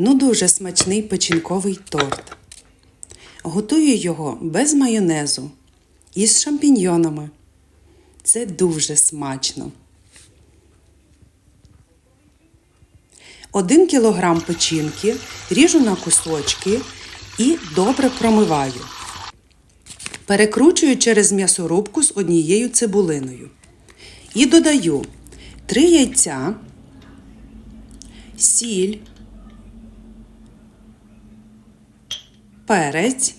Ну, дуже смачний печінковий торт. Готую його без майонезу і з шампіньйонами. Це дуже смачно. Один кілограм печінки ріжу на кусочки і добре промиваю. Перекручую через м'ясорубку з однією цибулиною. І додаю 3 яйця, сіль, перець,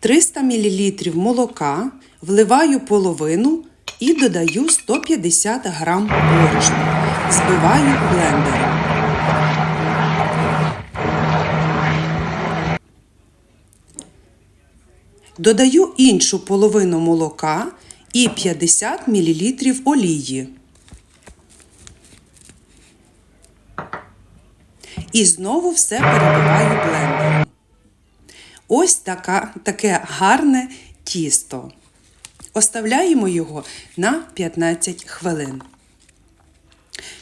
«300 мл молока, вливаю половину і додаю 150 г борошна. Збиваю блендером. Додаю іншу половину молока і 50 мл олії. І знову все перебиваю блендером. Ось така, таке гарне тісто. Оставляємо його на 15 хвилин.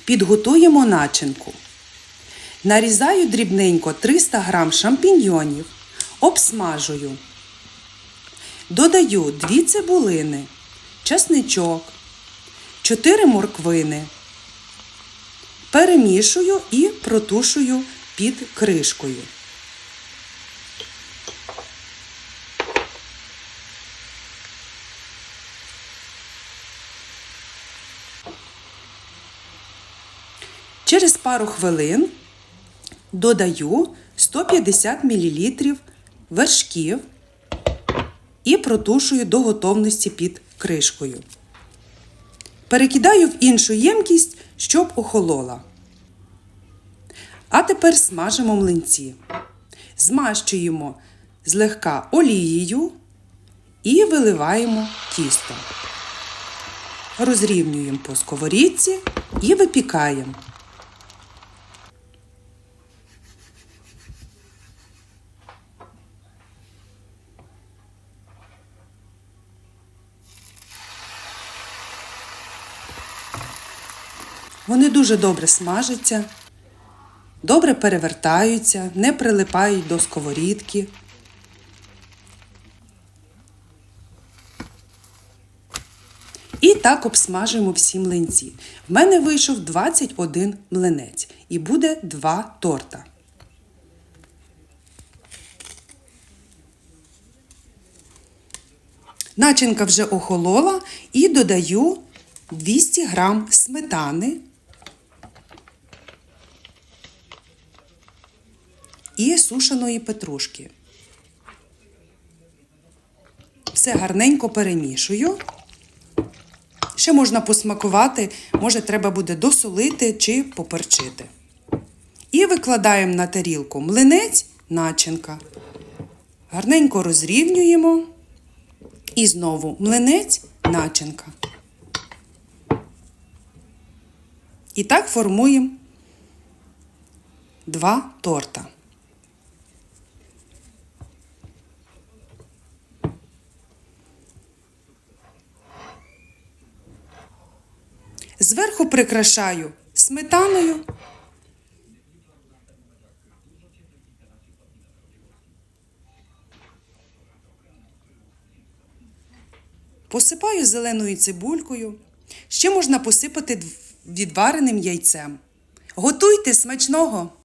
Підготуємо начинку. Нарізаю дрібненько 300 г шампіньйонів, обсмажую. Додаю 2 цибулини, часничок, 4 морквини. Перемішую і протушую під кришкою. Через пару хвилин додаю 150 мл вершків і протушую до готовності під кришкою. Перекидаю в іншу ємкість, щоб охолола. А тепер смажимо млинці. Змащуємо злегка олією і виливаємо тісто. Розрівнюємо по сковорідці і випікаємо. Вони дуже добре смажаться, добре перевертаються, не прилипають до сковорідки. І так обсмажуємо всі млинці. В мене вийшов 21 млинець і буде 2 торта. Начинка вже охолола і додаю 200 грам сметани і сушеної петрушки. Все гарненько перемішую. Ще можна посмакувати, може, треба буде досолити чи поперчити. І викладаємо на тарілку млинець, начинка. Гарненько розрівнюємо. І знову млинець, начинка. І так формуємо два торта. Зверху прикрашаю сметаною. Посипаю зеленою цибулькою. Ще можна посипати відвареним яйцем. Готуйте смачного!